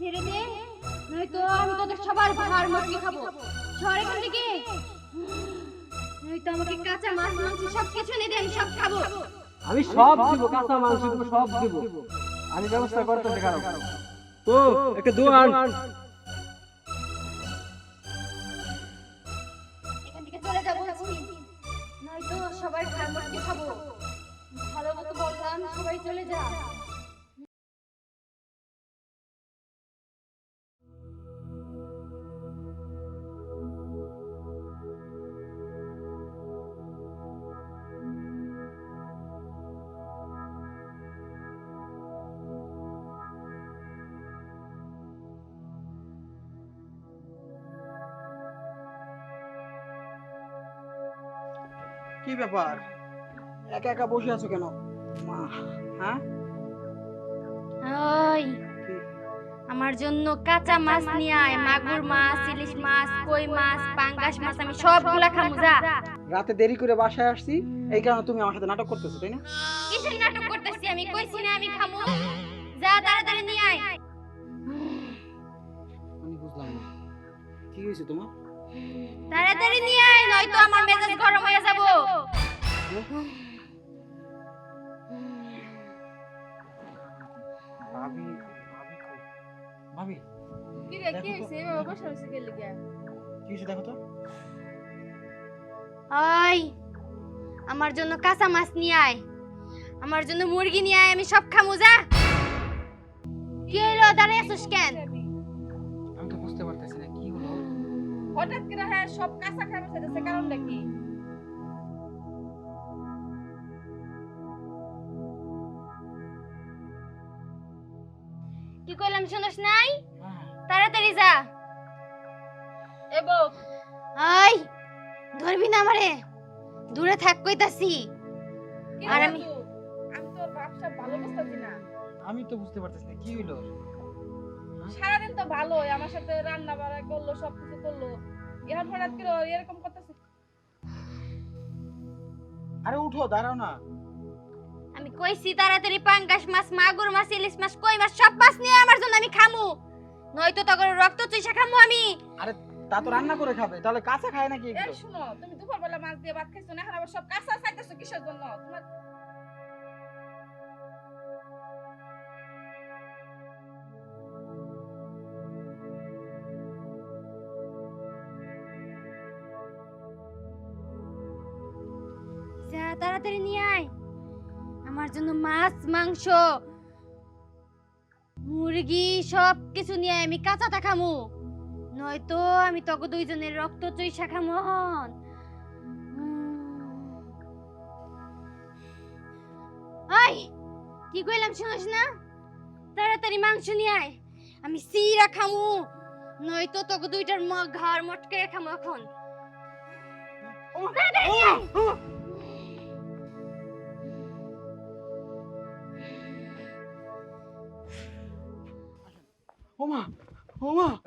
ছেড়ে দে নয়তো আমি তোদের সবার ভার মুরগি খাব। সর এখান থেকে নয়তো আমাকে কাঁচা মাছ মাংস সব কিছু এনে দে আমি সব খাব। আমি সব দিব কাঁচা মাংস সব দিব। আমি ব্যবস্থা করতেছি কারও তো একটা দোয়ান এখান থেকে চলে যাব নয়তো সবার ভার মুরগি খাব। ভালো মতো বললাম সবাই চলে যা। কি ব্যাপার? একা একা বসে আছো কেন? মা হ্যাঁ? ওই আমার জন্য কাঁচা মাছ নিয়ে আয় মাগুর মাছ ইলিশ মাছ কই মাছ পাঙ্গাস মাছ আমি সবগুলা খামু যা। রাতে দেরি করে বাসায় আসছি এই কারণে তুমি আমার সাথে নাটক করতেছো তাই না? কিসের নাটক করতেছি আমি? কইছি না আমি খামু? যা তাড়াতাড়ি নিয়ে আয়। আমি বুঝলাম না। কি হয়েছে তোমার? তাড়াতাড়ি নিয়ে আয় নয়তো আমার মেজাজ গরম হয়ে যাব। ভাবি ভাবি ভাবি কি রে কি হইছে এভাবে বসে কে লিগা? কি হয়েছে দেখো তো? ওই আমার জন্য কাঁচা মাছ নিয়ে আয়। আমার জন্য মুরগি নিয়ে আয় আমি সব খামু যা। কি হইল? দাঁড়িয়ে আছিস কেন? হঠাৎ করে হ্যাঁ সব কাঁচা কারণটা কি? কি কইলাম শুনস নাই? হ্যাঁ, তাড়াতাড়ি যা। এবো আই ধরবি না আমারে। দূরে থাক কইতাছি। আর আমি- তো? আমি তোর ব্যবসা ভালো বুঝতেছি না। আমি তো বুঝতে পারতেছি না কি হলো সারাদিন তো ভালোই আমার সাথে রান্না বাড়া করল সব কিছু করল। এখন হঠাৎ করে এরকম করতেছে? আরে উঠো দাঁড়াও না। আমি কইছি তাড়াতাড়ি পাঙ্গাস মাছ মাগুর মাছ ইলিশ মাছ কই মাছ সব মাছ নিয়ে আমার জন্য আমি খামু। নয়তো তখন রক্ত চুইসা খামু আমি। আরে তা তো রান্না করে খাবে তাহলে কাঁচা খায় নাকি এই শুনো তুমি দুপুরবেলা মাছ দিয়ে ভাত খাইছো না এখন আবার সব কাঁচা চাইতেছো কিসের জন্য? তোমার যা তাড়াতাড়ি নিয়ে আয়। আমার জন্য মাছ, মাংস, মুরগি সব কিছু নিয়ে আমি কাঁচাটা খামু। নয়তো আমি তখন দুইজনের রক্ত চুইসা খামু আই কি কইলাম শুনিস না? তাড়াতাড়ি মাংস নিয়ে আয়, আমি সিরা খামু। নয়তো তোকে দুইটার ঘর মটকে খামু এখন। তাড়াতাড়ি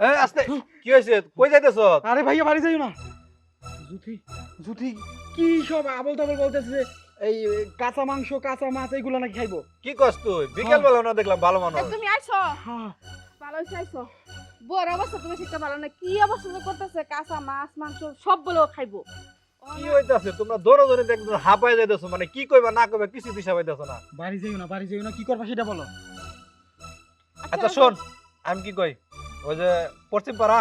এই আস্তে। কি হয়েছে? কই যাইতেছ? আরে ভাইয়া বাড়ি যাইও না। কি সব আবল তাবল বলতেছে এই কাঁচা মাংস কাঁচা মাছ এইগুলো নাকি খাইবো? কি কস তুই? বিকেল বেলা না দেখলাম ভালো মানুষ তুমি আইছো হ্যাঁ। ভালো আইছো বড় অবস্থা তুমি শিখতে ভালো না? কি অবস্থা যে করতেছে? কাঁচা মাছ মাংস সব বলে খাইবো। কি হইতাছে? তোমরা দৌড়ো যাইতেছো। মানে কি কইবা না কইবা কিছু দিশা পাইতেছো না। বাড়ি যাইও না বাড়ি যাইও না কি করবা সেটা বলো। আচ্ছা। শোন আমি কি কই? ওই যে পশ্চিম পাড়া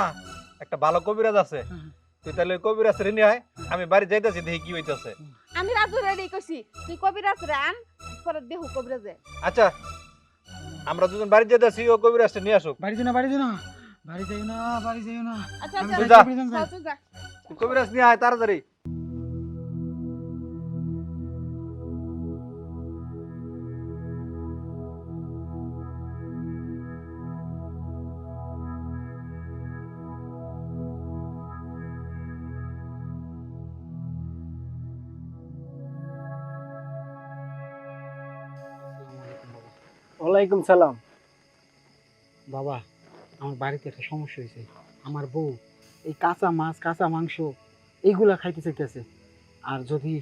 একটা ভালো কবিরাজ আছে। হুম। তুই তাহলে কবিরাজ রে নিয়ে আয় আমি বাড়ি যাইতেছি দেখি কি হইতাছে। আমি রাজু রেডি কইছি তুই কবিরাজ রান পরে দেহু কবিরাজে। আচ্ছা আমরা দুজন বাড়ি যাইতেছি ও কবিরাজটা নিয়ে আসুক। বাড়ি যাও না বাড়ি যাও না। বাড়ি যাইও না বাড়ি যাইও না। আচ্ছা আচ্ছা কবিরাজ নিয়ে আয় তাড়াতাড়ি। ওয়ালাইকুম সালাম। বাবা আমার বাড়িতে একটা সমস্যা হয়েছে। আমার বউ এই কাঁচা মাছ কাঁচা মাংস এইগুলা খাইতে চাইতেছে। আর যদি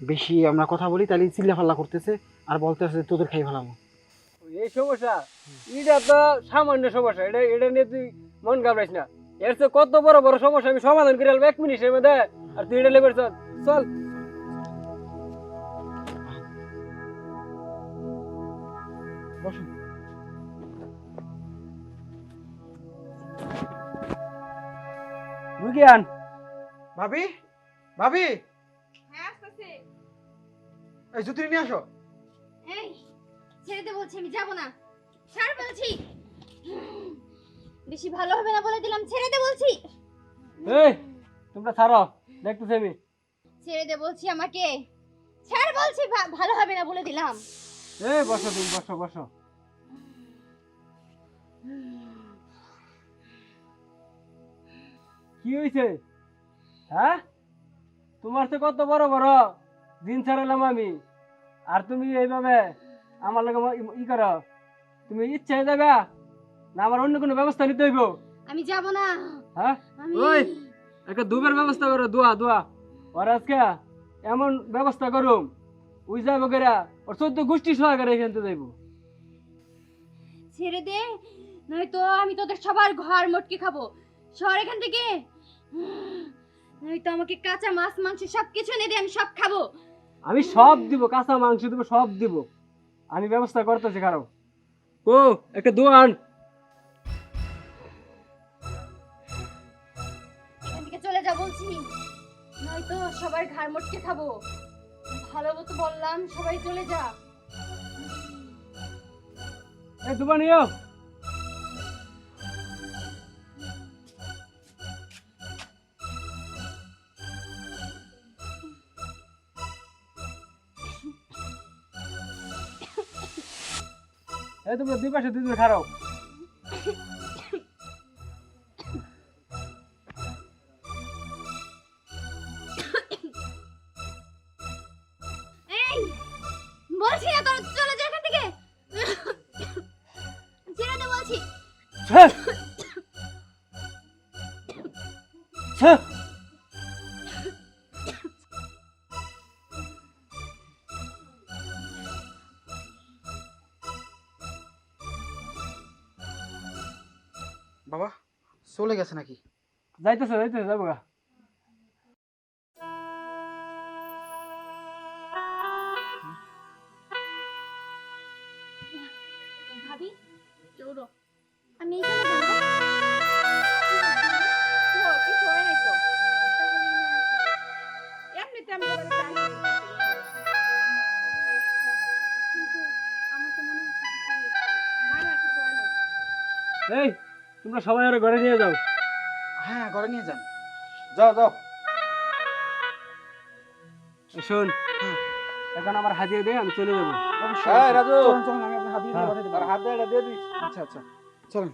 বেশি আমরা কথা বলি তাহলে চিল্লা ফাল্লা করতেছে আর বলতেছে তোদের খাই ফেলামো ওই এই সমস্যা? এটা তো সামান্য সমস্যা। এটা এটা নিয়ে তুই মন ঘাবড়াইস না। এর চেয়ে কত বড় বড় সমস্যা আমি সমাধান করে এক মিনিটের মধ্যে। আর তুই এটা চল। চল। বসুন। রুগিয়ান ভাবি ভাবি। হ্যাঁ আসতেছি। এই জুতি নিয়ে আসো। এই ছেড়ে দে বলছি আমি যাব না। ছাড় বলছি। বেশি ভালো হবে না বলে দিলাম ছেড়ে দে বলছি। এই তোমরা ছাড়ো দেখতেছি আমি। ছেড়ে দে বলছি আমাকে। ছাড় বলছি ভালো হবে না বলে দিলাম। এই বসো তুমি বসো বসো। কি হয়েছে হ্যাঁ? তোমার তো কত বড় বড়? দিন ছাড়ালাম আমি। আর তুমি এইভাবে আমার লগে ই করো। তুমি ইচ্ছা যাবে না আমার অন্য কোনো ব্যবস্থা নিতে হইব? আমি যাব না। হ্যাঁ? ওই একটা দুবার ব্যবস্থা করো দোয়া দোয়া। ওর আজকে এমন ব্যবস্থা করুম ওই যাব ওর চোদ্দ গোষ্ঠী সহকারে এখান থেকে যাইবো। ছেড়ে দে নয়তো আমি তোদের সবার ঘর মটকে খাব। সর এখান থেকে। নয়তো আমাকে কাঁচা মাছ মাংস সব কিছু এনে দে আমি সব খাব। আমি সব দিব কাঁচা মাংস দিব সব দিব। আমি ব্যবস্থা করতেছি কারও ও একটা দোয়ান এখান থেকে চলে যা বলছি। নয়তো সবার ঘর মটকে খাব। ভালো মতো বললাম সবাই চলে যা নিও এই তোমরা দুই পাশে দুই দুই খারাও ছ্যাঃ! বাবা চলে গেছে নাকি যাইতেছে যাইতেছে যাব গা ভাবি চৌরো আমি এখানে এই তোমরা সবাই ওরা ঘরে নিয়ে যাও। হ্যাঁ ঘরে নিয়ে যান। যাও যাও। শোন এখন আমার হাতিয়ে দে আমি চলে যাব। রাজু। আমি আপনার দিয়ে হ্যাঁ। হাতে এটা দিয়ে দিস আচ্ছা আচ্ছা। চলুন।